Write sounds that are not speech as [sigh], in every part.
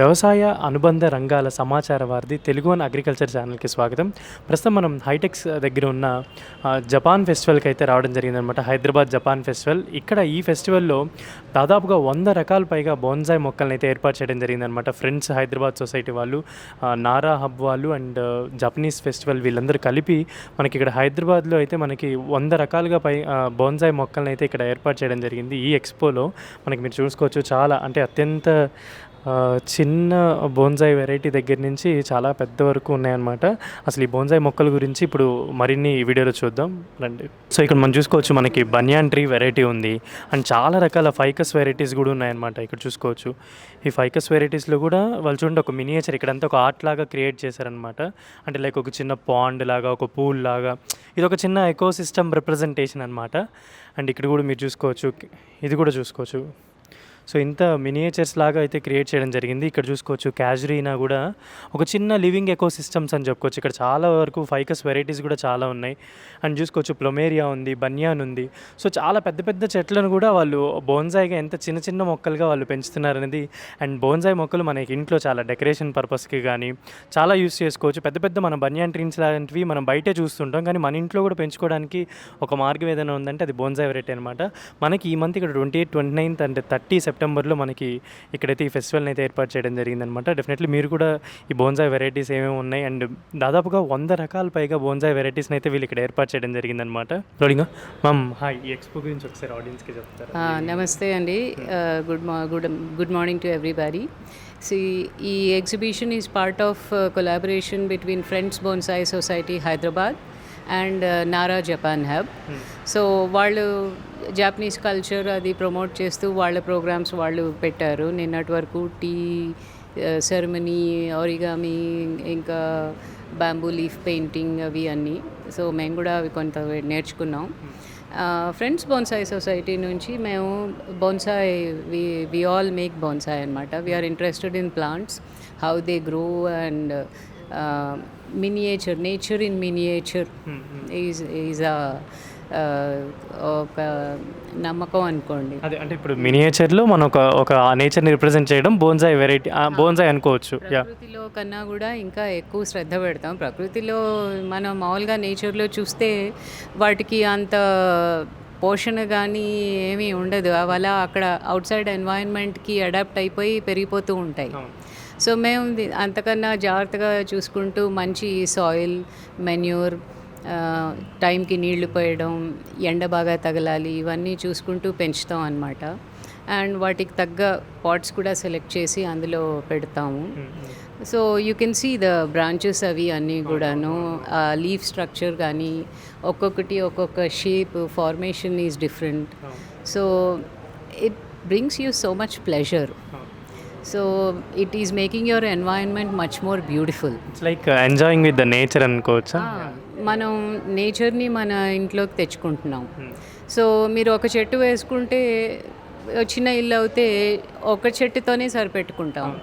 వ్యవసాయ అనుబంధ రంగాల సమాచార వారిది తెలుగు వన్ అగ్రికల్చర్ ఛానల్కి స్వాగతం. ప్రస్తుతం మనం హైటెక్స్ దగ్గర ఉన్న జపాన్ ఫెస్టివల్కి అయితే రావడం జరిగిందనమాట హైదరాబాద్ జపాన్ ఫెస్టివల్. ఇక్కడ ఈ ఫెస్టివల్లో దాదాపుగా వంద రకాల పైగా బోన్సాయ్ మొక్కలను అయితే ఏర్పాటు చేయడం జరిగిందనమాట ఫ్రెండ్స్ హైదరాబాద్ సొసైటీ వాళ్ళు నారా హబ్ వాళ్ళు అండ్ జపనీస్ ఫెస్టివల్ వీళ్ళందరూ కలిపి మనకి ఇక్కడ హైదరాబాద్లో అయితే మనకి వంద రకాలుగా పై బోన్సాయ్ మొక్కలను అయితే ఇక్కడ ఏర్పాటు చేయడం జరిగింది. ఈ ఎక్స్పోలో మనకి మీరు చూసుకోవచ్చు చాలా అంటే అత్యంత చిన్న బోన్సాయ్ వెరైటీ దగ్గర నుంచి చాలా పెద్ద వరకు ఉన్నాయన్నమాట. అసలు ఈ బోన్సాయ్ మొక్కల గురించి ఇప్పుడు మరిన్ని వీడియోలో చూద్దాం. రండి. సో ఇక్కడ మనం చూసుకోవచ్చు మనకి బనియాన్ ట్రీ వెరైటీ ఉంది. అండ్ చాలా రకాల ఫైకస్ వెరైటీస్ కూడా ఉన్నాయన్నమాట ఇక్కడ చూసుకోవచ్చు. ఈ ఫైకస్ వెరైటీస్లో కూడా వాళ్ళు చూడండి ఒక మినియేచర్ ఇక్కడంతా ఒక ఆర్ట్ లాగా క్రియేట్ చేశారనమాట అంటే లైక్ ఒక చిన్న పాండ్ లాగా ఒక పూల్ లాగా. ఇది ఒక చిన్న ఎకో సిస్టమ్ రిప్రజెంటేషన్ అనమాట అండ్ ఇక్కడ కూడా మీరు చూసుకోవచ్చు ఇది కూడా చూసుకోవచ్చు. సో ఇంత మినియేచర్స్ లాగా అయితే క్రియేట్ చేయడం జరిగింది. ఇక్కడ చూసుకోవచ్చు క్యాజరీనా కూడా ఒక చిన్న లివింగ్ ఎకో సిస్టమ్స్ అని చెప్పుకోవచ్చు. ఇక్కడ చాలా వరకు ఫైకస్ వెరైటీస్ కూడా చాలా ఉన్నాయి. అండ్ చూసుకోవచ్చు ప్లొమేరియా ఉంది బన్యాన్ ఉంది. సో చాలా పెద్ద పెద్ద చెట్లను కూడా వాళ్ళు బోన్సాయిగా ఎంత చిన్న చిన్న మొక్కలుగా వాళ్ళు పెంచుతున్నారనేది అండ్ బోన్సాయి మొక్కలు మనకి ఇంట్లో చాలా డెకరేషన్ పర్పస్కి కానీ చాలా యూస్ చేసుకోవచ్చు. పెద్ద పెద్ద మన బన్యాన్ ట్రీన్స్ లాంటివి మనం బయటే చూస్తుంటాం. కానీ మన ఇంట్లో కూడా పెంచుకోవడానికి ఒక మార్గం ఏదైనా ఉందంటే అది బోన్సాయి వెరైటీ అనమాట మనకి ఈ మంత్ ఇక్కడ ట్వంటీ ఎయిట్ ట్వంటీ నైన్త్ అంటే థర్టీ సెప్టెంబర్లో మనకి ఇక్కడైతే ఈ ఫెస్టివల్ని అయితే ఏర్పాటు చేయడం జరిగిందనమాట. డెఫినెట్లీ మీరు కూడా ఈ బోన్సాయి వెరైటీస్ ఏమేమి ఉన్నాయి అండ్ దాదాపుగా వంద రకాల పైగా బోన్సాయి వెరైటీస్ని అయితే వీళ్ళు ఇక్కడ ఏర్పాటు చేయడం జరిగిందనమాట. రోలింగ్ మమ్ హాయ్ ఈ ఎక్స్పో గురించి ఒకసారి ఆడియన్స్కి చెప్తారు? నమస్తే అండి. గుడ్ మా good good morning to everybody see ఈ exhibition is part of collaboration between friends bonsai society Hyderabad and Nara Japan hub so వాళ్ళు జాపనీస్ కల్చర్ అది ప్రమోట్ చేస్తూ వాళ్ళ ప్రోగ్రామ్స్ వాళ్ళు పెట్టారు. నిన్నటి వరకు టీ uh, సెరమనీ ఆరిగామి ఇంకా బ్యాంబూ లీఫ్ పెయింటింగ్ అవి అన్నీ. సో మేము కూడా అవి కొంత నేర్చుకున్నాం. ఫ్రెండ్స్ బోన్సాయ్ సొసైటీ నుంచి మేము bonsai we we all make bonsai అనమాట we're interested in plants how they grow and miniature nature in miniature is is ఒక నమ్మకం అనుకోండి. అదే అంటే ఇప్పుడు మినియేచర్లో మనం ఒక ఒక నేచర్ని రిప్రజెంట్ చేయడం బోన్సాయి వెరైటీ బోన్సాయి అనుకోవచ్చు. ప్రకృతిలో కన్నా కూడా ఇంకా ఎక్కువ శ్రద్ధ పెడతాం. ప్రకృతిలో మనం మామూలుగా నేచర్లో చూస్తే వాటికి అంత పోషణ కానీ ఏమీ ఉండదు. అవి అలా అక్కడ అవుట్ సైడ్ ఎన్వైరన్మెంట్కి అడాప్ట్ అయిపోయి పెరిగిపోతూ ఉంటాయి. సో మేము అంతకన్నా జాగ్రత్తగా చూసుకుంటూ మంచి సాయిల్ మెన్యూర్ టైంకి నీళ్ళు పోయడం ఎండ బాగా తగలాలి ఇవన్నీ చూసుకుంటూ పెంచుతాం అన్నమాట. అండ్ వాటికి తగ్గ పాట్స్ కూడా సెలెక్ట్ చేసి అందులో పెడతాము. So you can see the branches అవి అన్నీ కూడాను. లీఫ్ స్ట్రక్చర్ కానీ ఒక్కొక్కటి ఒక్కొక్క shape formation is different. So it brings you so much pleasure. So it is making your environment much more beautiful it's like enjoying with the nature అనుకోవచ్చా? మనం నేచర్ని మన ఇంట్లోకి తెచ్చుకుంటున్నాం. సో మీరు ఒక చెట్టు వేసుకుంటే చిన్న ఇల్లు అయితే ఒక చెట్టుతోనే సరిపెట్టుకుంటాం.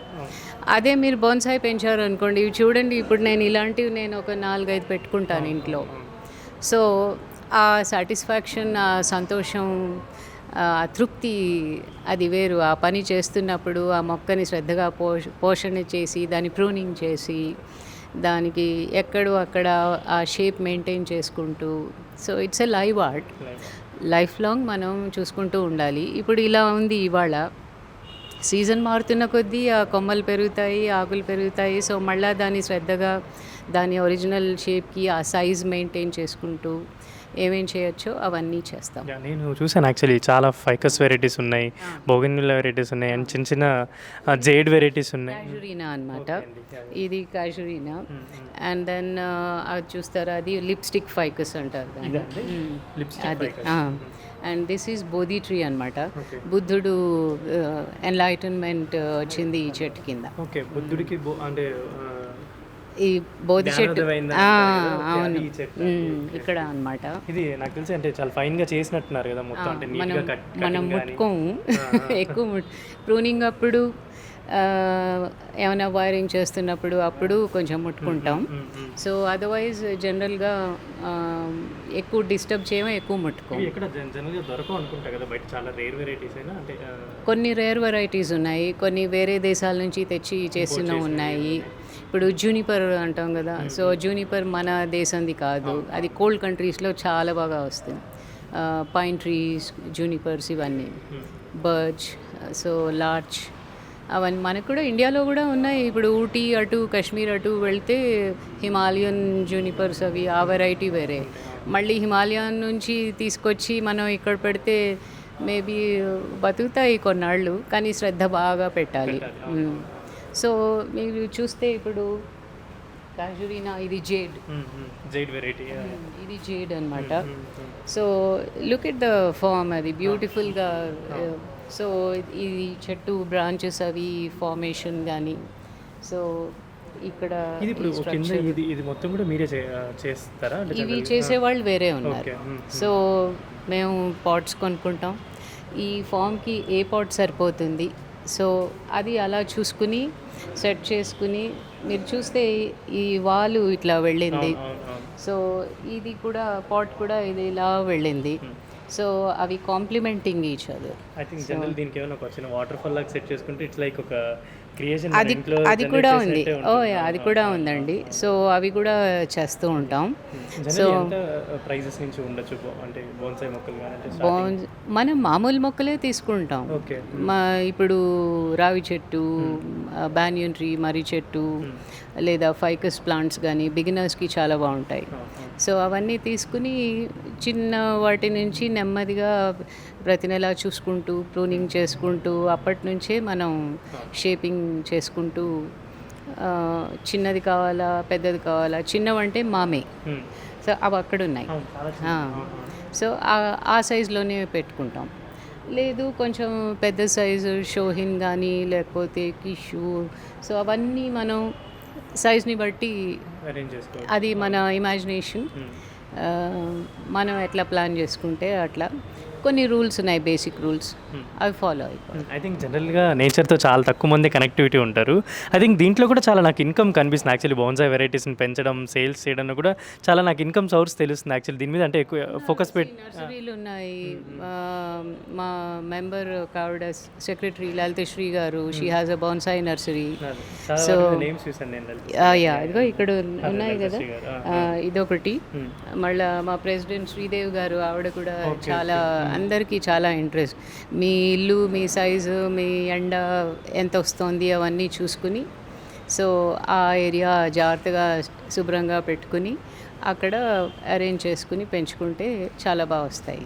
అదే మీరు బోన్సాయి పెంచారు అనుకోండి ఇవి చూడండి ఇప్పుడు నేను ఇలాంటివి నేను ఒక నాలుగైదు పెట్టుకుంటాను ఇంట్లో. సో ఆ సాటిస్ఫాక్షన్ ఆ సంతోషం తృప్తి అది వేరు. ఆ పని చేస్తున్నప్పుడు ఆ మొక్కని శ్రద్ధగా పోష పోషణ చేసి దాని ప్రూనింగ్ చేసి దానికి ఎక్కడో అక్కడ ఆ షేప్ మెయింటైన్ చేసుకుంటూ. So it's a live art. Life long మనం చూసుకుంటూ ఉండాలి. ఇప్పుడు ఇలా ఉంది ఇవాళ. సీజన్ మారుతున్న కొద్దీ ఆ కొమ్మలు పెరుగుతాయి ఆకులు పెరుగుతాయి. సో మళ్ళీ దాన్ని శ్రద్ధగా దాని ఒరిజినల్ షేప్కి ఆ సైజ్ మెయింటైన్ చేసుకుంటూ ఏమేం చేయొచ్చో అవన్నీ చేస్తాం. నేను చూసాను యాక్చువల్లీ చాలా ఫైకస్ వెరైటీస్ ఉన్నాయి బోగన్విల్లా వెరైటీస్ ఉన్నాయి అండ్ చిన్న చిన్న జేడ్ వెరైటీస్ ఉన్నాయి. కాజురీనా అనమాట ఇది కాజురీనా అండ్ దెన్ అది చూస్తారా అది లిప్స్టిక్ ఫైకస్ అంటారు. లిప్స్టిక్ అది and this is bodhi tree అనమాట బుద్ధుడు ఎన్లైటన్మెంట్ వచ్చింది ఈ చెట్టు కింద. ఓకే బుద్ధుడికి అంటే ఈ బోధి చెట్టు అవును. ఇక్కడ అనమాట ఇది నాకు తెలిసి అంటే చాలా ఫైన్గా చేసినట్టున్నారు కదా మొత్తం. అంటే మనం మనం. ముట్టుకోము. [laughs] ఎక్కువ ప్రూనింగ్ అప్పుడు ఏమైనా వైరింగ్ చేస్తున్నప్పుడు అప్పుడు కొంచెం ముట్టుకుంటాం. సో అదర్వైజ్ జనరల్గా ఎక్కువ డిస్టర్బ్ చేయమో ఎక్కువ ముట్టుకోం కొన్ని రేర్ వెరైటీస్ ఉన్నాయి. కొన్ని వేరే దేశాల నుంచి తెచ్చి చేసిన ఉన్నాయి. ఇప్పుడు జూనిపర్ అంటాం కదా సో జూనిపర్ మన దేశంది కాదు. అది కోల్డ్ కంట్రీస్లో చాలా బాగా వస్తుంది. పైన్ ట్రీస్ జూనిపర్స్ ఇవన్నీ. బర్చ్ సో లార్చ్ అవన్నీ మనకు కూడా ఇండియాలో కూడా ఉన్నాయి. ఇప్పుడు ఊటీ అటు కాశ్మీర్ అటు వెళ్తే హిమాలయన్ జూనిపర్స్ అవి ఆ వెరైటీ వేరే. మళ్ళీ హిమాలయన్ నుంచి తీసుకొచ్చి మనం ఇక్కడ పెడితే మేబీ బతుకుతాయి కొన్నాళ్ళు కానీ శ్రద్ధ బాగా పెట్టాలి. సో మీరు చూస్తే ఇప్పుడు కాజురీనా ఇది జేడ్. జైడ్ వెరైటీ ఇది జేడ్ అనమాట so look at the form అది బ్యూటిఫుల్గా సో ఇది చెట్టు బ్రాంచెస్ అవి ఫార్మేషన్ కానీ సో ఇక్కడ ఇది ఇప్పుడు కింద ఇది ఇది మొత్తం కూడా మీరే చేస్తారా? ఇవి చేసేవాళ్ళు వేరే ఉన్నారు. సో మేము పాట్స్ కొనుక్కుంటాం. ఈ ఫామ్కి ఏ పాట్ సరిపోతుంది? సో అది అలా చూసుకుని సెట్ చేసుకుని మీరు చూస్తే ఈ వాలు ఇట్లా వెళ్ళింది. సో ఇది కూడా పాట్ కూడా ఇది ఇలా వెళ్ళింది. సో అవి complementing each other. I think general దీనికి ఏమైనా ఒక చిన్న వాటర్ ఫాల్ లాగా సెట్ చేసుకుంటే ఇట్స్ లైక్ ఒక క్రియేషన్ అది అది కూడా ఉంది. ఓ అది కూడా ఉందండి. సో అవి కూడా చేస్తూ ఉంటాం. జనరల్ ఎంత ప్రైజెస్ నుంచి ఉండొచ్చు అంటే బోన్సాయి మొక్కలు మనం మామూలు మొక్కలే తీసుకుంటాం. మా ఇప్పుడు రావి చెట్టు బ్యానియన్ ట్రీ మర్రి చెట్టు లేదా ఫైకస్ ప్లాంట్స్ కానీ బిగినర్స్కి చాలా బాగుంటాయి. సో అవన్నీ తీసుకుని చిన్న వాటి నుంచి నెమ్మదిగా ప్రతి నెల చూసుకుంటూ ప్రూనింగ్ చేసుకుంటూ అప్పటి నుంచే మనం షేపింగ్ చేసుకుంటూ చిన్నది కావాలా పెద్దది కావాలా చిన్నవంటే మామే. సో అవి అక్కడ ఉన్నాయి. సో ఆ- ఆ సైజులోనే పెట్టుకుంటాం. లేదు కొంచెం పెద్ద సైజు షోహిన్ కానీ లేకపోతే కిషు సో అవన్నీ మనం సైజ్ని బట్టి అది మన ఇమాజినేషన్ మనం ఎట్లా ప్లాన్ చేసుకుంటే అట్లా. కొన్ని రూల్స్ ఉన్నాయి బేసిక్ రూల్స్. అవి ఫాలో అయిపోయి ఐ థింక్ జనరల్గా నేచర్తో చాలా తక్కువ మంది కనెక్టివిటీ ఉంటారు. ఐ థింక్ దీంట్లో కూడా చాలా నాకు ఇన్కమ్ కనిపిస్తుంది. యాక్చువల్లీ బోన్సాయి వెరైటీస్ని పెంచడం సేల్స్ చేయడం కూడా చాలా నాకు ఇన్కమ్ సోర్స్ తెలుస్తుంది యాక్చువల్లీ దీని మీద అంటే ఎక్కువ ఫోకస్ పెట్టి నర్సరీలు ఉన్నాయి. ఆ, మా మెంబర్ కావిడ సెక్రటరీ లలితశ్రీ గారు. She has a bonsai nursery Lalitha. Yeah ఇదిగో ఇక్కడ ఉన్- ఉన్నాయి కదా. ఇదొకటి. మళ్ళా మా ప్రెసిడెంట్ శ్రీదేవి గారు ఆవిడ కూడా చాలా అందరికీ చాలా ఇంట్రెస్ట్. మీ ఇల్లు మీ సైజు మీ ఎండ ఎంత వస్తుంది అవన్నీ చూసుకుని సో ఆ ఏరియా జాగ్రత్తగా శుభ్రంగా పెట్టుకుని అక్కడ అరేంజ్ చేసుకుని పెంచుకుంటే చాలా బాగా వస్తాయి.